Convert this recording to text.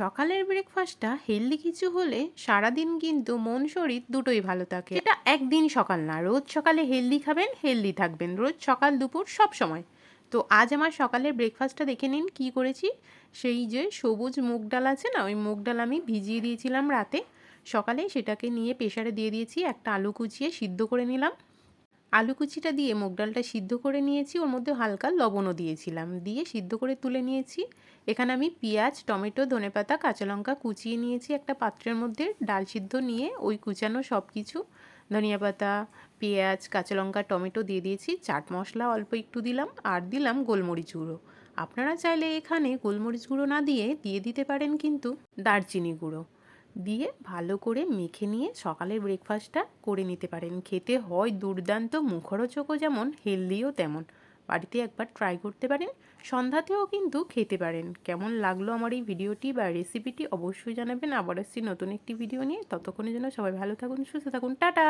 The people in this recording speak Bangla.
সকালের ব্রেকফাস্টটা হেলদি কিছু হলে সারাদিন কিন্তু মন শরীর দুটোই ভালো থাকে। এটা একদিন সকাল না, রোজ সকালে হেলদি খাবেন হেলদি থাকবেন। রোজ সকাল, দুপুর সব সময়। তো আজ আমার সকালের ব্রেকফাস্টটা দেখে নিন কি করেছি। সেই যে সবুজ মুগ ডাল আছে না, ওই মুগ ডাল আমি ভিজিয়ে দিয়েছিলাম রাতে। সকালে সেটাকে নিয়ে প্রেশারে দিয়ে দিয়েছি, একটা আলু কুচিয়ে সিদ্ধ করে নিলাম। আলু কুচিটা দিয়ে মুগ ডালটা সিদ্ধ করে নিয়েছি, ওর মধ্যে হালকা লবণও দিয়েছিলাম। দিয়ে সিদ্ধ করে তুলে নিয়েছি। এখানে আমি পেঁয়াজ, টমেটো, ধনেপাতা, কাঁচা লঙ্কা কুচিয়ে নিয়েছি একটা পাত্রের মধ্যে। ডাল সিদ্ধ নিয়ে ওই কুচানো সব কিছু ধনিয়া পাতা, পেঁয়াজ, কাঁচা লঙ্কা, টমেটো দিয়ে দিয়েছি। চাট মশলা অল্প একটু দিলাম, আর দিলাম গোলমরিচ গুঁড়ো। আপনারা চাইলে এখানে গোলমরিচ গুঁড়ো না দিয়ে দিয়ে দিতে পারেন কিন্তু দারচিনি গুঁড়ো। দিয়ে ভালো করে মেখে নিয়ে সকালের ব্রেকফাস্টটা করে নিতে পারেন। খেতে হয় দুর্দান্ত, মুখরোচকও যেমন হেলদিও তেমন। বাড়িতে একবার ট্রাই করতে পারেন, সন্ধ্যাতেও কিন্তু খেতে পারেন। কেমন লাগল আমার এই ভিডিওটি বা রেসিপিটি অবশ্যই জানাবেন। আবার আসছি নতুন একটি ভিডিও নিয়ে। ততক্ষণের জন্য সবাই ভালো থাকুন, সুস্থ থাকুন। টাটা!